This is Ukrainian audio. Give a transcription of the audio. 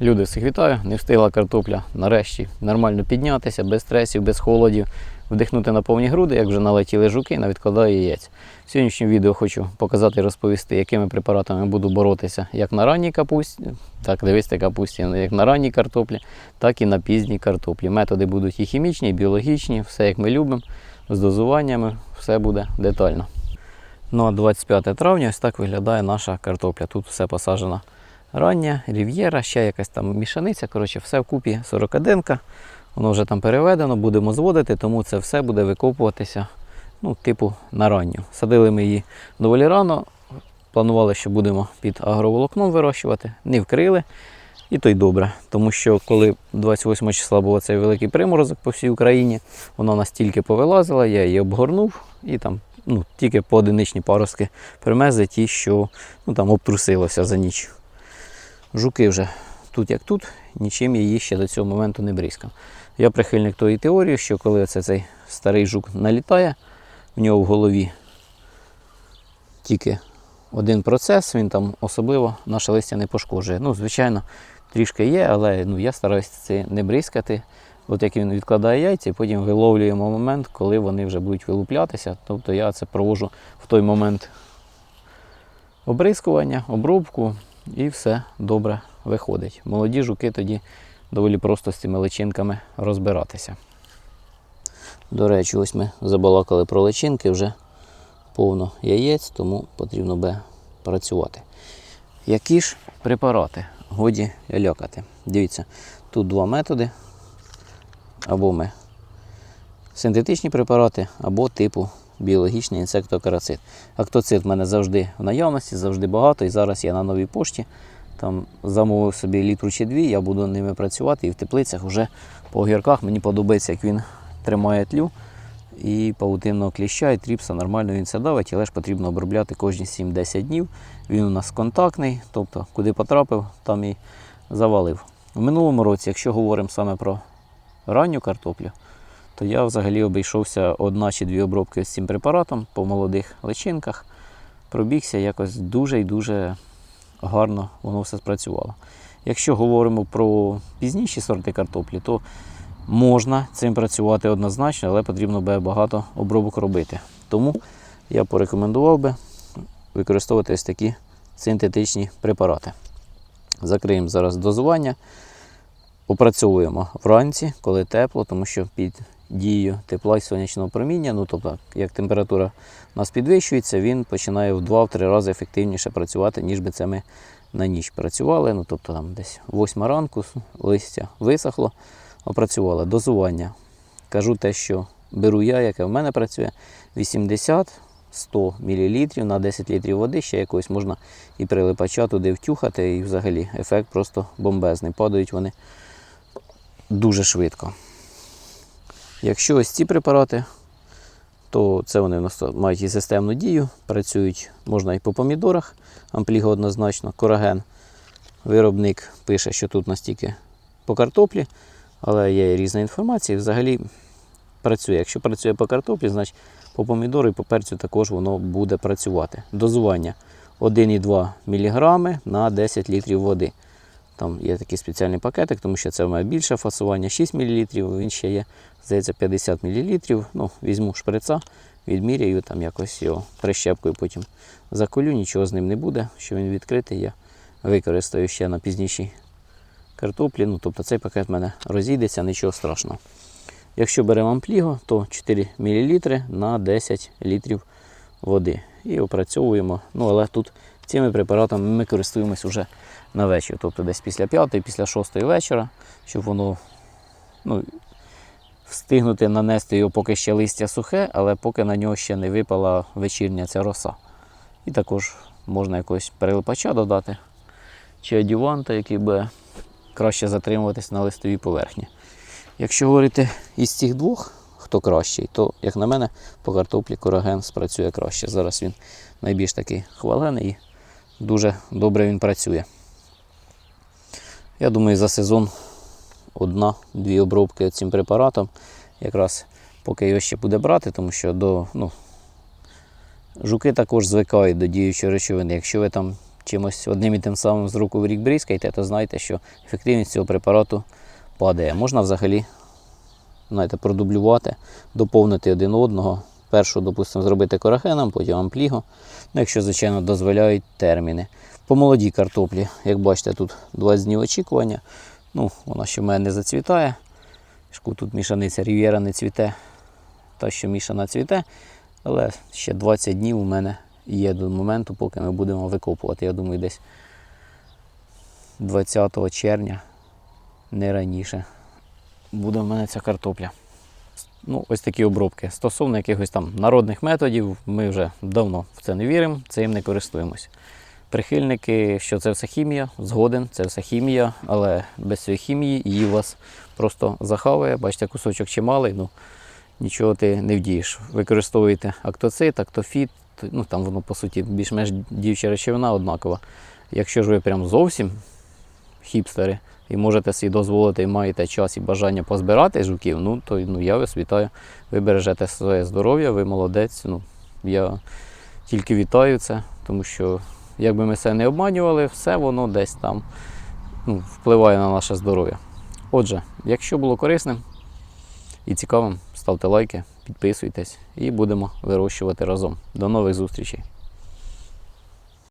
Люди всіх вітаю, не встигла картопля нарешті нормально піднятися, без стресів, без холодів, вдихнути на повні груди, як вже налетіли жуки, навідкладаю яєць. В сьогоднішньому відео хочу показати і розповісти, якими препаратами буду боротися як на ранній капусті, так дивисти капусті, як на ранній картоплі, так і на пізній картоплі. Методи будуть і хімічні, і біологічні, все як ми любимо, з дозуваннями, все буде детально. Ну а 25 травня ось так виглядає наша картопля. Тут все посаджено рання, рів'єра, ще якась там мішаниця. Коротше, все вкупі 41. Воно вже там переведено, будемо зводити, тому це все буде викопуватися ну, типу на ранню. Садили ми її доволі рано. Планували, що будемо під агроволокном вирощувати, не вкрили. І то й добре, тому що коли 28 числа був цей великий приморозок по всій Україні, вона настільки повилазила, я її обгорнув і там ну, тільки поодиничні паростки примезли ті, що ну, там обтрусилося за ніч. Жуки вже тут як тут, нічим її ще до цього моменту не бризкав. Я прихильник тої теорії, що коли оце цей старий жук налітає, в нього в голові тільки один процес, він там особливо наше листя не пошкоджує. Ну, звичайно, трішки є, але ну, я стараюся це не бризкати. От як він відкладає яйця, і потім виловлюємо момент, коли вони вже будуть вилуплятися. Тобто я це провожу в той момент обрискування, обробку і все добре виходить. Молоді жуки тоді доволі просто з цими личинками розбиратися. До речі, ось ми забалакали про личинки, вже повно яєць, тому потрібно би працювати. Які ж препарати годі лякати? Дивіться, тут два методи. Або ми синтетичні препарати, або типу біологічний інсектокарацид. Актоцид в мене завжди в наявності, завжди багато. І зараз я на новій пошті там замовив собі літру чи дві, я буду ними працювати і в теплицях вже по огірках мені подобається, як він тримає тлю. І павутинного кліща, і тріпса нормально він це давить, але ж потрібно обробляти кожні 7-10 днів. Він у нас контактний, тобто куди потрапив, там і завалив. У минулому році, якщо говоримо саме про ранню картоплю, то я взагалі обійшовся одна чи дві обробки з цим препаратом по молодих личинках. Пробігся якось дуже і дуже гарно воно все спрацювало. Якщо говоримо про пізніші сорти картоплі, то можна цим працювати однозначно, але потрібно би багато обробок робити. Тому я порекомендував би використовувати ось такі синтетичні препарати. Закриємо зараз дозування. Опрацьовуємо вранці, коли тепло, тому що під дією тепла і сонячного проміння, ну тобто, як температура у нас підвищується, він починає в 2-3 рази ефективніше працювати, ніж би це ми на ніч працювали. Ну, тобто там десь 8 ранку листя висохло, опрацювали. Дозування. Кажу те, що беру я, яке в мене працює, 80 100 мл на 10 літрів води, ще якось можна і прилипача туди втюхати, і взагалі ефект просто бомбезний. Падають вони дуже швидко. Якщо ось ці препарати, то це вони в нас мають і системну дію, працюють можна і по помідорах, ампліга однозначно, кораген. Виробник пише, що тут настільки по картоплі, але є різна інформація. Взагалі працює. Якщо працює по картоплі, значить по помідору і по перцю також воно буде працювати. Дозування 1,2 мг на 10 літрів води. Там є такий спеціальний пакетик, тому що це в мене більше фасування 6 мл, він ще є, здається, 50 мл. Ну, Візьму шприца, відміряю, там якось його прищепкою потім заколю, нічого з ним не буде. Що він відкритий, я використаю ще на пізнішій картоплі. Ну, Тобто цей пакет в мене розійдеться, нічого страшного. Якщо беремо ампліго, то 4 мл на 10 літрів води. І опрацьовуємо. Ну, але тут цими препаратами ми користуємось вже на вечір. Тобто десь після 5 після 6 вечора, щоб воно ну, встигнути нанести його, поки ще листя сухе, але поки на нього ще не випала вечірня ця роса. І також можна якогось перелипача додати, чи адюванта, який би краще затримуватись на листовій поверхні. Якщо говорити із цих двох, хто кращий, то, як на мене, по картоплі кораген спрацює краще. Зараз він найбільш такий хвалений дуже добре він працює. Я думаю, за сезон одна-дві обробки цим препаратом. Якраз поки його ще буде брати, тому що до, ну, жуки також звикають до діючої речовини. Якщо ви там чимось одним і тим самим з року в рік бризкаєте, то знайте, що ефективність цього препарату падає. Можна взагалі знаєте, продублювати, доповнити один одного. Першу, допустимо, зробити корахеном, потім ампліго. Ну, якщо, звичайно, дозволяють терміни. По молодій картоплі, як бачите, тут 20 днів очікування. Ну, вона ще в мене не зацвітає. Тут мішаниця Рів'єра не цвіте, та що мішана цвіте. Але ще 20 днів у мене є до моменту, поки ми будемо викопувати. Я думаю, десь 20 червня, не раніше, буде в мене ця картопля. Ну, ось такі обробки. Стосовно якихось там народних методів, ми вже давно в це не віримо, цим не користуємось. Прихильники, що це все хімія, згоден, це все хімія, але без цієї хімії її вас просто захаває. Бачите, кусочок чималий, ну нічого ти не вдієш. Використовуєте актоцит, актофіт, ну там воно по суті більш-менш діюча речовина однакова. Якщо ж ви прям зовсім хіпстери і можете собі дозволити і маєте час і бажання позбирати жуків, ну то ну, я вас вітаю. Ви бережете своє здоров'я, ви молодець. Ну, я тільки вітаю це, тому що якби ми це не обманювали, все воно десь там ну, впливає на наше здоров'я. Отже, якщо було корисним і цікавим, ставте лайки, підписуйтесь і будемо вирощувати разом. До нових зустрічей!